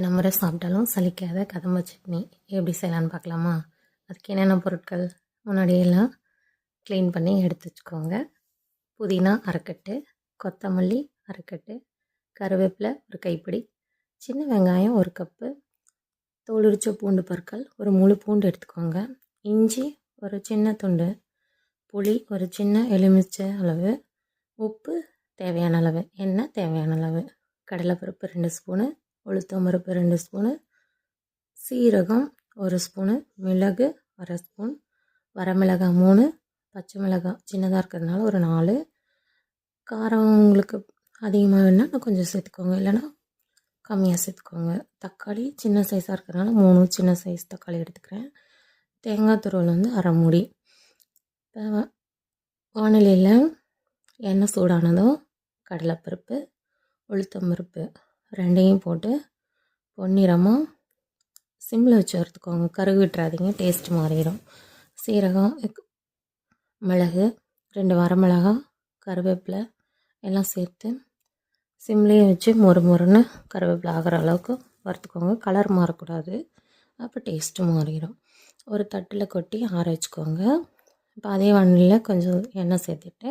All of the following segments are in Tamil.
எத்தனை முறை சாப்பிட்டாலும் சலிக்காத கதம்ப சட்னி எப்படி செய்யலான்னு பார்க்கலாமா? அதுக்கு என்னென்ன பொருட்கள் முன்னாடியெல்லாம் க்ளீன் பண்ணி எடுத்து வச்சுக்கோங்க. புதினா அரைக்கட்டு கொத்தமல்லி அரைக்கட்டு கருவேப்பிலை ஒரு கைப்பிடி சின்ன வெங்காயம் ஒரு கப்பு தோலுரிச்ச பூண்டு பற்கள் ஒரு முழு பூண்டு எடுத்துக்கோங்க. இஞ்சி ஒரு சின்ன துண்டு புளி ஒரு சின்ன எலுமிச்சை அளவு உப்பு தேவையான அளவு எண்ணெய் தேவையான அளவு கடலைப்பருப்பு ரெண்டு ஸ்பூனு உளுத்தம் பருப்பு ரெண்டு ஸ்பூனு சீரகம் ஒரு ஸ்பூனு மிளகு அரை ஸ்பூன் வரமிளகாய் மூணு பச்சை மிளகாய் சின்னதாக இருக்கிறதுனால ஒரு நாலு. காரம் உங்களுக்கு அதிகமாக வேணுன்னா கொஞ்சம் சேர்த்துக்கோங்க. இல்லைன்னா கம்மியாக சேர்த்துக்கோங்க. தக்காளி சின்ன சைஸாக இருக்கிறதுனால மூணு சின்ன சைஸ் தக்காளி எடுத்துக்கிறேன். தேங்காய் துருவல் வந்து அரை மூடி. இப்போ வானிலையில் எண்ணெய் சூடானதும் கடலைப்பருப்பு உளுத்தம்பருப்பு ரெண்டையும் போட்டு பொன்னிறமாக சிம்மில் வச்சு வறுத்துக்கோங்க கருகு விட்டுறாதீங்க டேஸ்ட் மாறிடும். சீரகம் மிளகு ரெண்டு வரமிளகா கருவேப்பிலை எல்லாம் சேர்த்து சிம்லேயே வச்சு மொறு மொறுன்னு கருவேப்பிலை ஆகிற அளவுக்கு வறுத்துக்கோங்க. கலர் மாறக்கூடாது. அப்போ டேஸ்ட்டு மாறிடும். ஒரு தட்டில் கொட்டி ஆற வச்சுக்கோங்க. இப்போ அதே வண்டியில் கொஞ்சம் எண்ணெய் சேர்த்துட்டு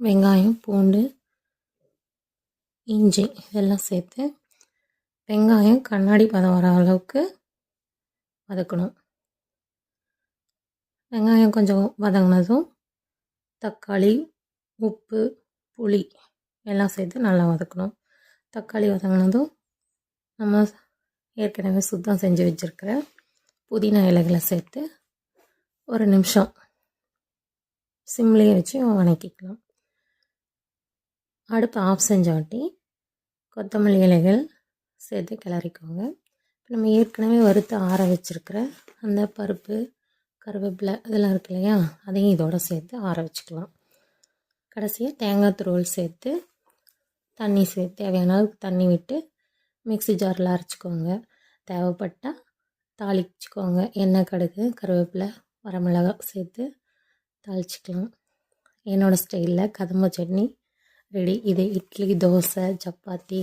வெங்காயம் பூண்டு இஞ்சி இதெல்லாம் சேர்த்து வெங்காயம் கண்ணாடி பதம் வர அளவுக்கு வதக்கணும். வெங்காயம் கொஞ்சம் வதங்கினதும் தக்காளி உப்பு புளி எல்லாம் சேர்த்து நல்லா வதக்கணும். தக்காளி வதங்கினதும் நம்ம ஏற்கனவே சுத்தம் செஞ்சு வச்சுருக்கிற புதினா இலைகளை சேர்த்து ஒரு நிமிஷம் சிம்லேயே வச்சு வணக்கிக்கலாம். அடுப்பு ஆஃப் செஞ்சாட்டி கொத்தமல்லி இலைகள் சேர்த்து கிளறிக்கோங்க. இப்போ நம்ம ஏற்கனவே வறுத்து ஆற வச்சுருக்கிற அந்த பருப்பு கருவேப்பிலை இதெல்லாம் இருக்கு இல்லையா? அதையும் இதோடு சேர்த்து ஆற வச்சுக்கலாம். கடைசியாக தேங்காய் துருவல் சேர்த்து தண்ணி சேர்த்து தேவையான அளவுக்கு தண்ணி விட்டு மிக்ஸி ஜாரில் அரைச்சிக்கோங்க. தேவைப்பட்டால் தாளிச்சிக்கோங்க. எண்ணெய் கடுகு கருவேப்பிலை வரமிளகா சேர்த்து தாளிச்சிக்கலாம். என்னோடய ஸ்டைலில் கதம்ப சட்னி ரெடி. இது இட்லி தோசை சப்பாத்தி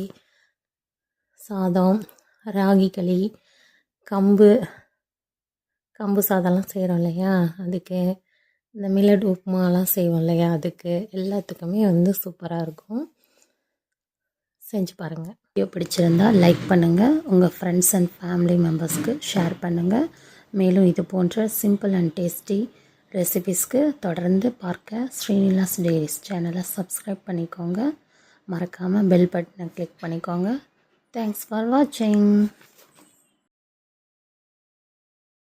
சாதம் ராகி களி கம்பு கம்பு சாதம்லாம் செய்கிறோம் இல்லையா? அதுக்கு இந்த மில்லட் உப்புமாலாம் செய்வோம் இல்லையா? அதுக்கு எல்லாத்துக்குமே வந்து சூப்பராக இருக்கும். செஞ்சு பாருங்கள் வீடியோ பிடிச்சிருந்தால் லைக் பண்ணுங்கள் உங்கள் ஃப்ரெண்ட்ஸ் அண்ட் ஃபேமிலி மெம்பர்ஸ்க்கு ஷேர் பண்ணுங்கள் மேலும் இது போன்ற சிம்பிள் அண்ட் டேஸ்டி ரெசிபீஸ்க்கு தொடர்ந்து பார்க்க ஸ்ரீநிலாஸ் டெய்லிஸ் சேனலை சப்ஸ்கிரைப் பண்ணிக்கோங்க. மறக்காமல் பெல் பட்டனை கிளிக் பண்ணிக்கோங்க. தேங்க்ஸ் ஃபார் வாட்சிங்